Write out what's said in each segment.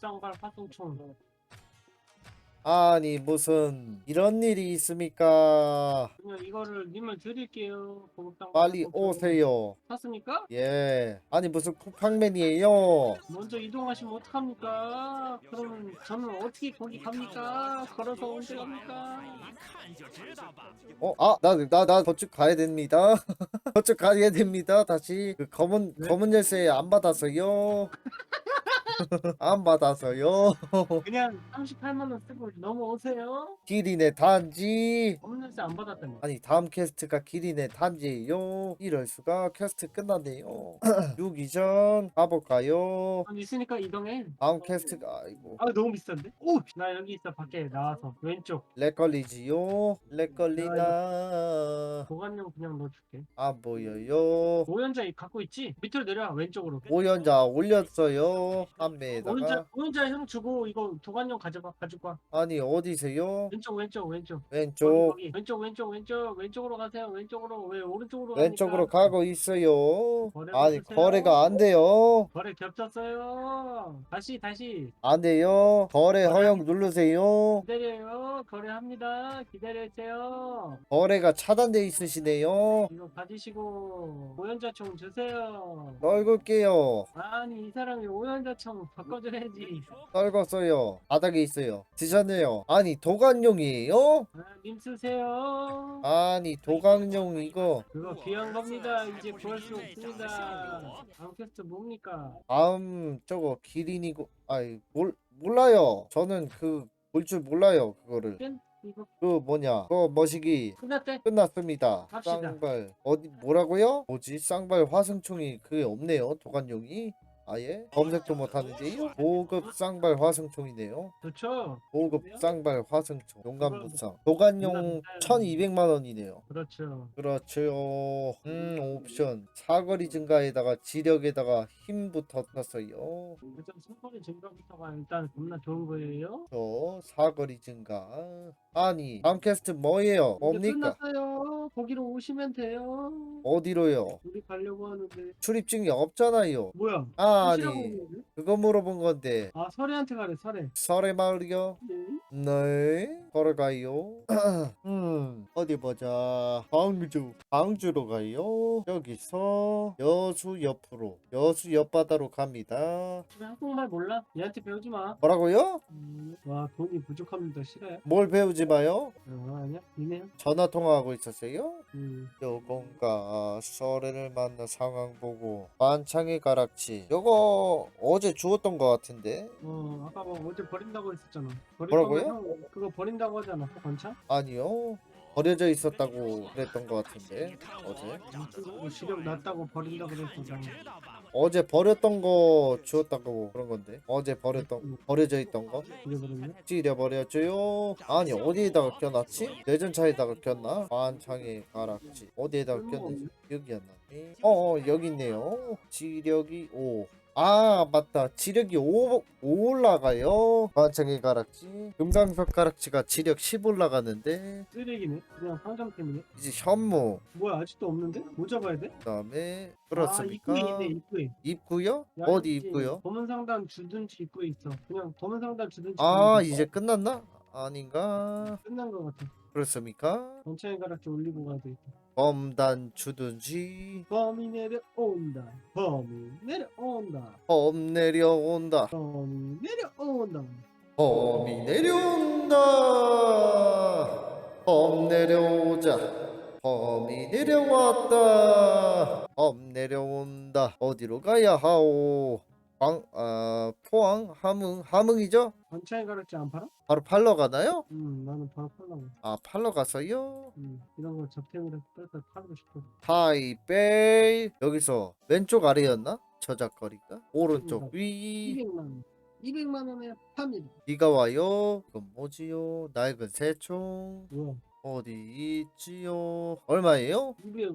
고급상발 화통총 아니 무슨 이런 일이 있습니까? 그냥 이거를 님을 드릴게요 빨리. 오세요. 샀습니까? 예. 아니 무슨 쿠팡맨이에요? 먼저 이동하시면 어떡합니까? 그러면 저는 어떻게 거기 갑니까? 걸어서 언제 갑니까? 어, 아, 나, 나, 나 저쪽 가야 됩니다. 저쪽 가야 됩니다. 다시 그 검은 네? 검은 열쇠 안 받아서요. 안 받아서요. 그냥 38만 원 쓰고 넘어오세요 기린의 단지. 없는데 안 받았다니 아니 다음 퀘스트가 기린의 단지예요. 이럴 수가 퀘스트 끝났네요. 6 이전 가볼까요? 돈 있으니까 이동해 다음 퀘스트가 아이고 아 너무 비싼데? 오 나 여기 있어 밖에 나와서 왼쪽 렉 걸리지요. 렉 걸리나 보관용 그냥 넣어줄게 안 보여요. 오연자 갖고 있지? 밑으로 내려 와 왼쪽으로 오연자 올렸어요. 판매에다가 오연자 오연자 형 주고 이거 보관용 가져가 가지고 와 아니 어디세요? 왼쪽 왼쪽 왼쪽 왼쪽 거기, 거기. 왼쪽 왼쪽 왼쪽 왼쪽으로 가세요 왼쪽으로 왜 오른쪽으로 왼쪽으로 가니까? 가고 있어요. 거래 아니 받으세요. 거래가 안 돼요. 거래 겹쳤어요 다시 다시 안 돼요. 거래 허용 누르세요. 기다려요 거래합니다 기다려주세요 거래가 차단돼 있으시네요. 이거 받으시고 오연자총 주세요 떨굴게요. 아니 이 사람이 오연자총 바꿔줘야지 떨궜어요. 바닥에 있어요. 드셨네요. 아니 도관용이에요? 아, 님 쓰세요 아니 도관용 이거 그거 귀한 겁니다 이제 구할 수 없습니다 다음 퀘스트 뭡니까 다음 저거 기린이고 아이 몰 몰라요. 저는 그 볼 줄 몰라요 그거를. 뺀? 이거 그 뭐냐 그거 머시기 끝났대? 끝났습니다. 갑시다. 쌍발 어디 뭐라고요? 뭐지? 쌍발 화승총이 그게 없네요. 도관용이 아예 검색도 못하는데 요. 고급 쌍발 화승총이네요. 좋죠 고급? 쌍발 화승총 그건 용감 무쌍 도관용 그건 1200만 원이네요. 그렇죠 그렇죠. 음 옵션 사거리 증가에다가 지력에다가 힘부터 떴어요. 일단 손거리 증가부터가 일단 겁나 좋은 거예요 저 사거리 증가. 아니 다음 퀘스트 뭐예요? 이제 뭡니까? 끝났어요 거기로 오시면 돼요 어디로요? 우리 가려고 하는데 출입증이 없잖아요. 뭐야 아니 혹시라고 그러는데? 그거 물어본 건데 아 설애한테 가래 설애 설의 마을이요? 네. 네 걸어가요. 음 어디 보자. 광주 광주로 가요. 여기서 여수 옆으로 여수 옆바다로 갑니다. 왜 한국말 몰라? 얘한테 배우지 마 뭐라고요? 음, 와 돈이 부족합니다 싫어요? 뭘 배우지 마요? 어 아니야 니네요? 전화 통화하고 있었어요? 음 요건가 설애를 만나 상황 보고 만창의 가락지 요거 어제 주웠던 것 같은데 어 아까 뭐 어제 버린다고 했었잖아 버릴 뭐라고요? 거면 형 그거 버린다고 하잖아 또 건차? 아니요 버려져 있었다고 그랬던 것 같은데 어제? 뭐 시력 낮다고 버린다고 그랬었잖아 어제 버렸던 거 주웠다고 그런 건데? 어제 버렸던 버려져 있던 거? 버렸네? 찌려 버렸죠요. 아니 어디에다가 껴놨지? 내전차에다가 꼈나? 만창의 가락지. 어디에다가 꼈는지 기억이 안 나네. 어어 여기 있네요. 지력이 5 아 맞다. 지력이 5, 5 올라가요? 만창의 가락지. 금강석 가락지가 지력 10 올라가는데. 쓰레기네. 그냥 상점 때문에. 이제 현무. 뭐야 아직도 없는데? 뭐 잡아야 돼? 그 다음에 아 그렇습니까? 입구에 있네 입구에. 입구요? 야, 어디 입구요? 검은 상단 주둔지 입구에 있어. 그냥 검은 상단 주둔지 아 입구에 이제 끝났나? 아닌가? 끝난 거 같아. 그렇습니까? 전차에 가락지 올리고 가야 돼 범단 주든지 범이 내려온다. 범이 내려온다. 범 내려온다. 범이 내려온다. 범이 내려온다. 범 내려오자. 범이 내려왔다. 범 내려온다. 어디로 가야 하오? 광, 아, 포항 함흥 함흥이죠? 전차에 가락지 안 팔아? 바로 팔러 가나요? 음 나는 바로 팔라고 아 팔러 갔어요? 음 이런 거 접템으로 빼서 팔고 싶어 타이베이 여기서 왼쪽 아래였나? 저작거리가? 오른쪽 위. 200만 원. 200만 원에 팝니다. 비가 와요? 이건 뭐지요? 낡은 새총. 뭐야 어디 있지요? 얼마예요? 200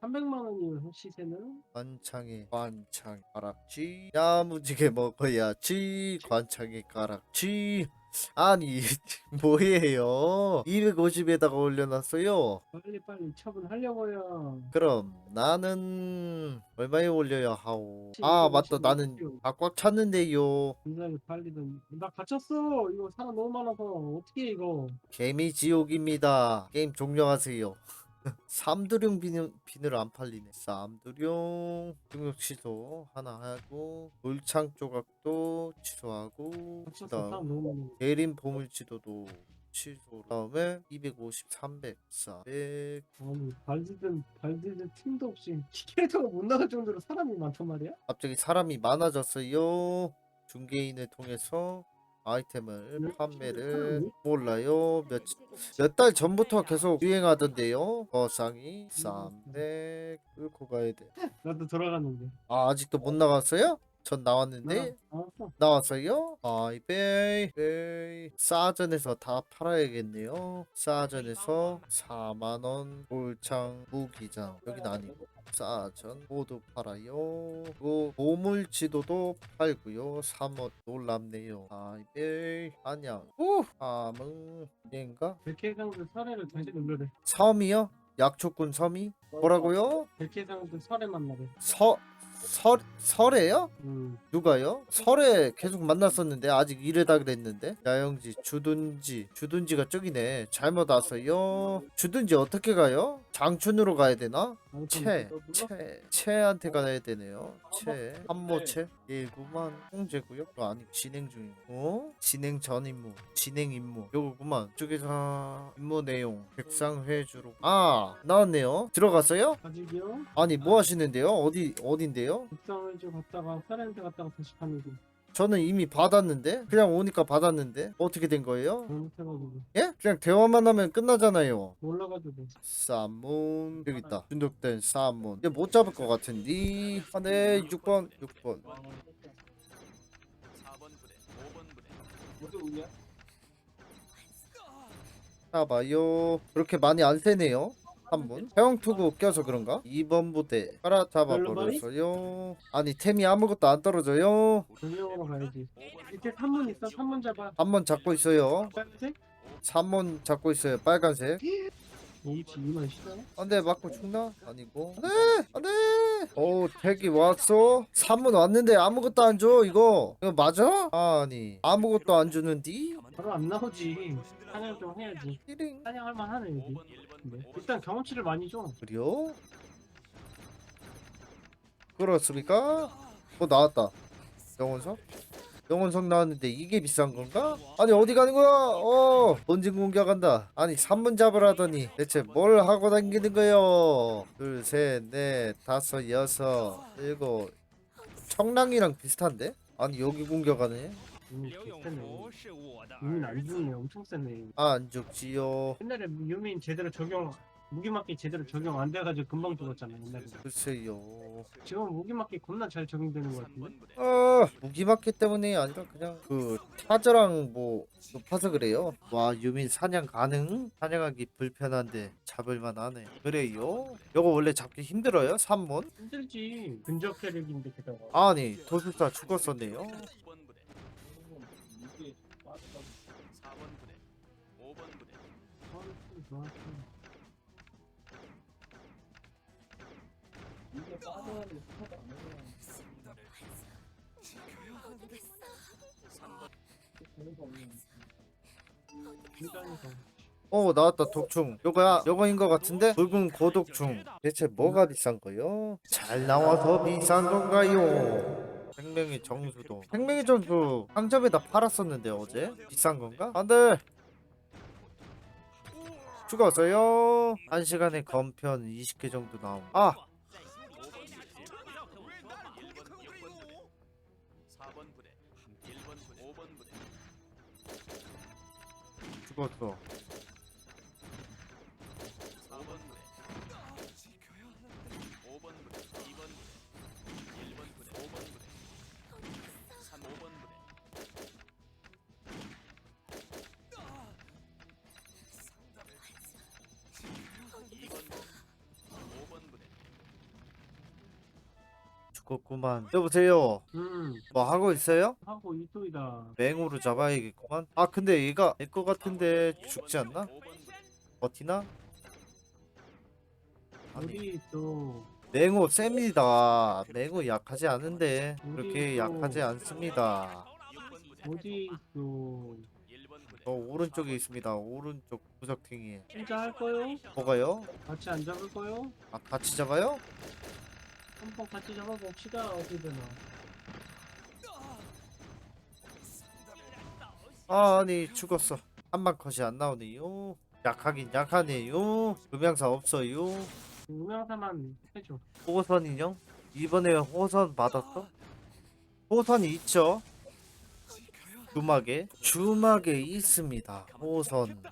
300만 원이에요 시세는. 관창에 관창 가락지. 야무지게 먹어야지. 관창에 가락지 아니 뭐예요? 250에다가 올려놨어요? 빨리빨리 처분하려고요. 그럼 나는 얼마에 올려야 하오? 아 맞다. 나는 아꽉 찼는데요. 굉장히 빨리던 나 갇혔어. 이거 사람 너무 많아서 어떻게 이거? 개미 지옥입니다. 게임 종료하세요 삼두룡 비늘, 비늘 안 팔리네 삼두룡 등록 취소 하나 하고 물창 조각도 취소하고. 그다음 너무 많아. 대림 보물지도도 취소 다음에 250 300 400 아니 발디든 발디든 팀도 없이 티켓터가 못 나갈 정도로 사람이 많단 말이야? 갑자기 사람이 많아졌어요 중개인을 통해서 아이템을 네, 판매를? 몰라요 몇몇달 전부터 계속 유행하던데요 거상이 300 끌고 가야 나도 돌아갔는데. 돼아 아직도 못 나갔어요? 전 나왔는데 나왔어. 나왔어요? 아 이베이 베이 싸전에서 다 팔아야겠네요 싸전에서 4만원 골창 무기장 여긴 아니고 싸전 모두 팔아요 그리고 보물 지도도 팔고요 3원 놀랍네요 아이베이 안녕 후 암응 인가 백해상도 사례를 다시 눌러래. 섬이요? 약초꾼 섬이? 뭐라고요? 백해상도 사례 만나래. 서... 설... 설에요? 음. 누가요? 설에 계속 만났었는데 아직 이르다 그랬는데 야영지 주둔지 주둔지가 저기네 잘못 왔어요 주둔지 어떻게 가요? 장춘으로 가야 되나? 채, 채, 채한테 가야 되네요. 채, 한모채, 일구만 홍제구요? 어, 아니 진행 중이고, 어? 진행 전 임무, 진행 임무, 요거구만. 쪽에서 임무 내용, 백상회주로. 아, 나왔네요. 들어갔어요? 가지기요? 아니 뭐 하시는데요? 어디 어딘데요? 좀 갔다가 사례한테 갔다가 다시 가는 중. 저는 이미 받았는데? 그냥 오니까 받았는데? 어떻게 된 거예요? 잘못해가지고. 예? 그냥 대화만 하면 끝나잖아요. 몰라가지고. 쌈문 여기 있다. 중독된 쌈문 이제 못 잡을 것 같은데. 안돼 6번 6번. 4번 부대, 5번 부대, 어디 오냐? 잡아요. 그렇게 많이 안 세네요 한분 해왕투구 껴서 그런가? 2번 부대 깔아 잡아버렸어요 아니 템이 아무것도 안 떨어져요 가야지. 밑에 3문 있어. 3문 잡아. 한번 잡고 있어요 빨간색? 3번 잡고 있어요 빨간색 몸치 2만 시다. 안돼 맞고 죽나? 아니고 안돼 안돼 오 택이 왔어 3문 왔는데 아무것도 안 줘 이거 이거 맞아? 아니 아무것도 안 주는디? 바로 안 나오지. 사냥 좀 해야지. 띠링 사냥할 만하네 여기. 5번, 1번 네. 일단 경험치를 많이 줘. 그래요? 그렇습니까? 어 나왔다 영원석? 영원석 나왔는데 이게 비싼 건가? 아니 어디 가는 거야? 어 본진 공격한다 아니 3문 잡으라더니 대체 뭘 하고 다니는 거요? 둘셋넷 다섯 여섯 일곱 청랑이랑 비슷한데? 아니 여기 공격하네 이미. 유민 안 죽네. 엄청 세네. 아, 안 죽지요 옛날에 유민 제대로 적용 무기맞기 제대로 적용 안 돼가지고 금방 죽었잖아 옛날에. 글쎄요 지금 무기맞기 겁나 잘 적용되는 것 같은데. 3번 부대, 아 무기맞기 때문이 아니라 그냥 그 타저랑 뭐 높아서 그래요 와 유민 사냥 가능? 사냥하기 불편한데 잡을만 하네 그래요? 요거 원래 잡기 힘들어요? 3문? 힘들지. 근접 캐릭인데 게다가. 아니 도술사 죽었었네요 2번 부대, 4번 부대, 5번 부대, 어 나왔다 독충. 요거야 요거인 것 같은데? 붉은 고독충. 대체 뭐가 비싼 거요? 잘 나와서 비싼 건가요? 생명의 정수도. 생명의 정수. 상점에다 팔았었는데 어제? 비싼 건가? 안돼! 죽었어요. 한 시간에 건편 20개 정도 나옴. 아 죽었어 죽었구만 여보세요 음 뭐 하고 있어요? 하고 이쪽이다 맹으로 잡아야겠구만 아 근데 얘가 내 거 같은데 죽지 않나? 5번 부대 버티나? 아니 어디 있어 맹호 셉니다 맹호 약하지 않은데 그렇게 우리 약하지 않습니다 6번 부대 어디 있어 1번 부대 저 오른쪽에 있습니다 오른쪽 구석탱이 혼자 할 거요? 뭐가요? 같이 안 잡을 거요? 아 같이 잡아요? 한번 같이 잡아봅시다 되나 아, 아니 죽었어. 한방 컷이 안 나오네요. 약하긴 약하네요. 음향사 없어요. 유명사만 해줘. 호선 인형? 이번에 호선 받았어? 호선이 있죠? 주막에? 주막에 있습니다. 호선